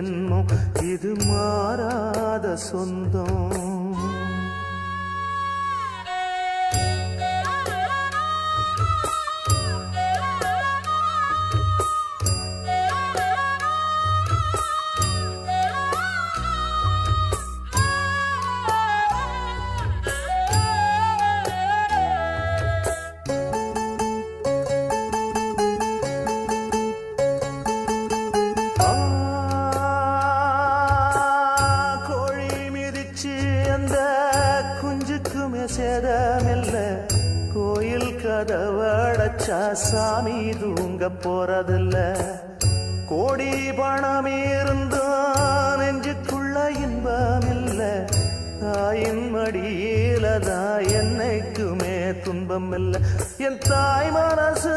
ஜென்மம் இது மாறாத சொந்தம். கோயில் கதவடைச்சா சாமி தூங்க போறதில்ல. கோடி பணம் இருந்தும் நெஞ்சுக்குள்ள இன்பம் இல்ல தாயின் மடியில தான் என்னைக்குமே துன்பம் இல்ல என் தாய் மனசு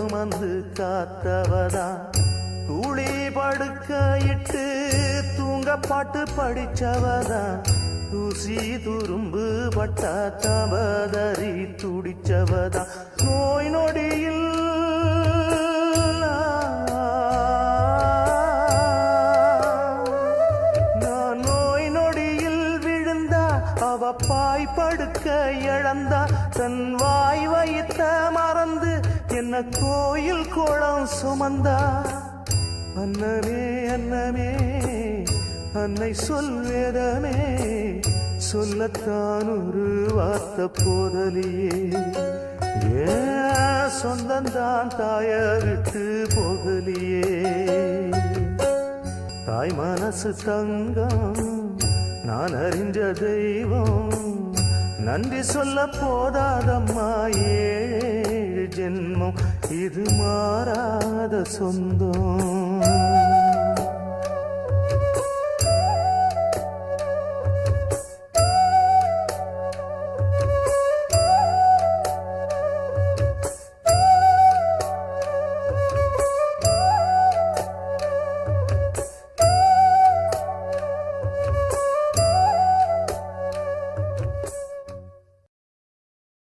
சுமந்து காத்தவதா? துளி படுக்க இட்டு தூங்க பாட்டு படிச்சவதா? தூசி துரும்பு பட்டா தவதறி துடிச்சவதா? நோய் நொடியில் நான் நோய் நொடியில் விழுந்தா அவ பாய் படுக்க இழந்தா தன் வாய் வைத்த மறந்து கோயில் கோலம் சுமந்தா. அன்னமே அன்னமே அன்னை சொல்வேதமே சொல்லத்தான் ஒரு வார்த்த போதலியே. ஏன் சொந்தந்தான் தாய விட்டு போகலியே தாய் மனசு தங்கம் நான் அறிஞ்ச தெய்வம். நன்றி சொல்ல போதாதம்மா ஏ இது மாறாத சொந்தம்.